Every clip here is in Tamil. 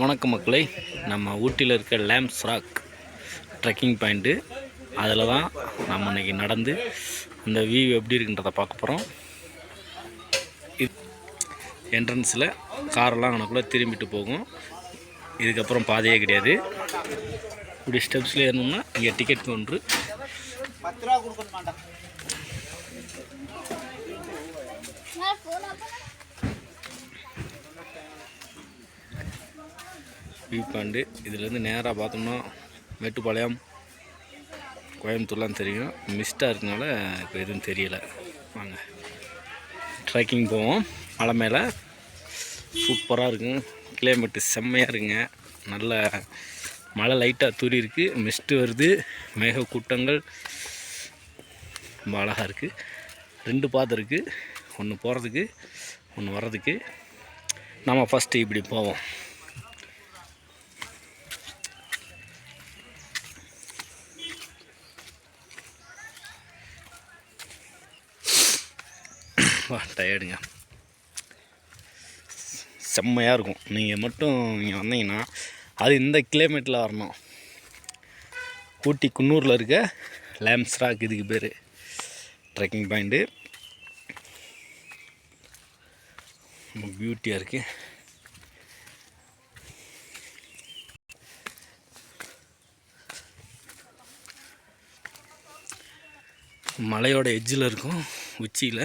வணக்கம் மக்களை நம்ம ஊட்டியில் இருக்க லேம்ஸ் ராக் ட்ரெக்கிங் பாயிண்ட்டு அதில் தான் நம்ம இன்றைக்கி நடந்து அந்த வியூ எப்படி இருக்குன்றதை பார்க்க போகிறோம் என்ட்ரன்ஸில் காரெல்லாம் அங்கனக்குள்ளே திரும்பிட்டு போகும். இதுக்கப்புறம் பாதையே கிடையாது. இப்படி ஸ்டெப்ஸில் ஏறணும்னா இங்கே டிக்கெட் கவுண்ட்ரு வியூ பாயிண்ட்டு இதுலேருந்து நேராக பார்த்தோம்னா மேட்டுப்பாளையம் கோயம்புத்தூர்லாம் தெரியும். மிஸ்டாக இருக்கனால இப்போ எதுவும் தெரியலை. வாங்க. ட்ரெக்கிங் போவோம். மலை மேலே. சூப்பராக இருக்கும். கிளைமேட்டு செம்மையாக இருக்குங்க. நல்ல மழை லைட்டாக தூரி இருக்குது மிஸ்ட்டு வருது. மேக கூட்டங்கள். ரொம்ப அழகாக இருக்குது ரெண்டு பாதை இருக்குது ஒன்று போகிறதுக்கு ஒன்று வர்றதுக்கு. நம்ம ஃபஸ்ட்டு இப்படி போவோம். டயர்டுங்க. செம்மையாக இருக்கும். நீங்கள் மட்டும் இங்கே வந்தீங்கன்னா அது இந்த கிலோமீட்டரில் வரணும். ஊட்டி குன்னூரில் இருக்க லேம்ஸ்ராக் இதுக்கு பேர். ட்ரெக்கிங் பாயிண்ட்டு ரொம்ப பியூட்டியாக இருக்குது மலையோட எஜ்ஜில் இருக்கும் உச்சியில்.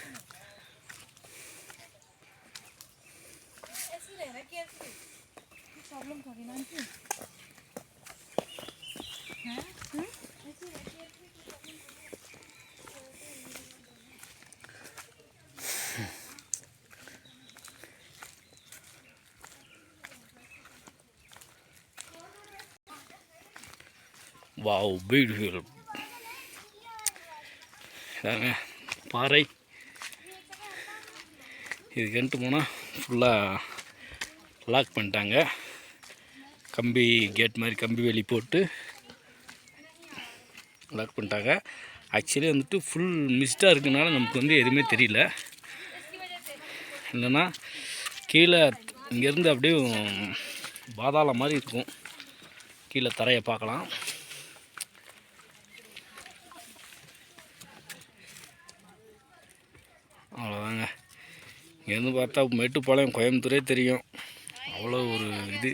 வாவ் பியூட்டிஃபுல் இதாங்க பாறை. இதுக்குன்ட்டு போனால் ஃபுல்லாக லாக் பண்ணிட்டாங்க. கம்பி கேட் மாதிரி கம்பி வேலி போட்டு லாக் பண்ணிட்டாங்க. ஆக்சுவலி வந்துட்டு ஃபுல் மிஸ்டாக இருக்கனால நமக்கு வந்து எதுவுமே தெரியல. இல்லைன்னா கீழே இங்கேருந்து அப்படியே பாதாளம் மாதிரி இருக்கும். கீழே தரையை பார்க்கலாம். இங்கேருந்து பார்த்தா மேட்டுப்பாளையம் கோயம்புத்தூரே தெரியும். அவ்வளோ ஒரு இது.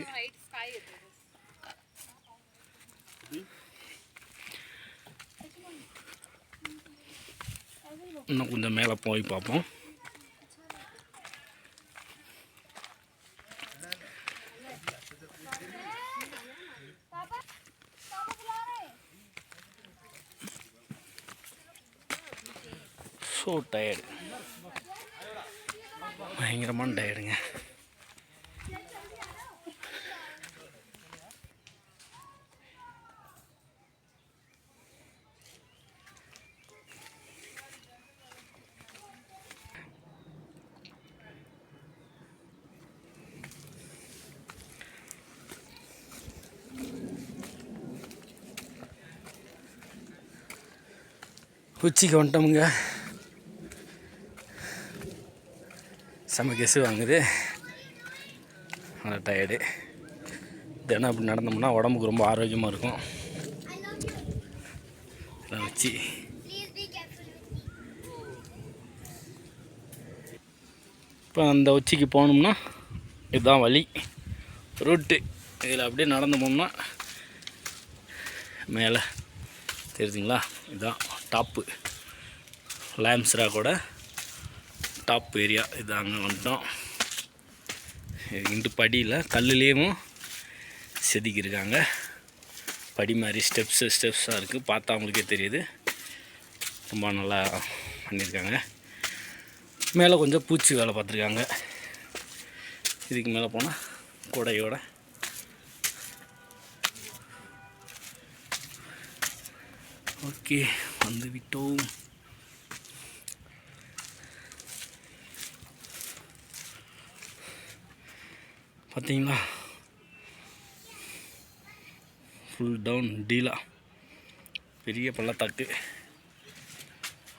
இன்னும் கொஞ்சம் மேலே போய் பார்ப்போம். ஸோ டயர்டு பயங்கரமான டயர்டுங்க உச்சிக்கு வந்துட்டோமுங்க. செம்ம கெசு வாங்குது. நல்லா டயர்டு தினம் அப்படி நடந்தோம்னா உடம்புக்கு ரொம்ப ஆரோக்கியமாக இருக்கும். எல்லாம் வச்சு. இப்போ அந்த உச்சிக்கு போகணும்னா இதுதான் வழி. ரூட்டு. இதில் அப்படியே நடந்து போனோம்னா மேலே. தெரியுதுங்களா? இதுதான் டாப்பு. லேம்ஸ்ராக்கோட டாப் ஏரியா இது அங்கே வந்துட்டோம் இண்டு படியில் கல்லுலேயும் செதுக்கியிருக்காங்க. படி மாதிரி ஸ்டெப்ஸு ஸ்டெப்ஸாக இருக்குது பார்த்தா அவங்களுக்கே தெரியுது. ரொம்ப நல்லா பண்ணியிருக்காங்க. மேலே கொஞ்சம் பூச்சி வேலை பார்த்துருக்காங்க. இதுக்கு மேலே போனால் கொடையோட ஓகே வந்து விட்டோம். பார்த்தீங்களா? ஃபுல் டவுன் டீலா பெரிய பள்ளத்தாக்கு.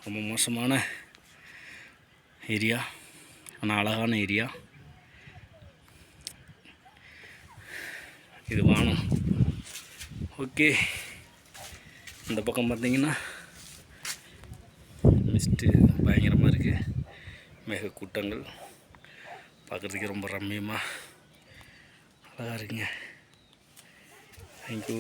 ரொம்ப மோசமான ஏரியா ஆனால் அழகான ஏரியா இது வானம். ஓகே இந்த பக்கம் பார்த்தீங்கன்னா மிஸ்ட்டு பயங்கரமாக இருக்குது மேக கூட்டங்கள் பார்க்குறதுக்கு ரொம்ப ரம்மியமாக அழகாக இருக்குங்க தேங்க்யூ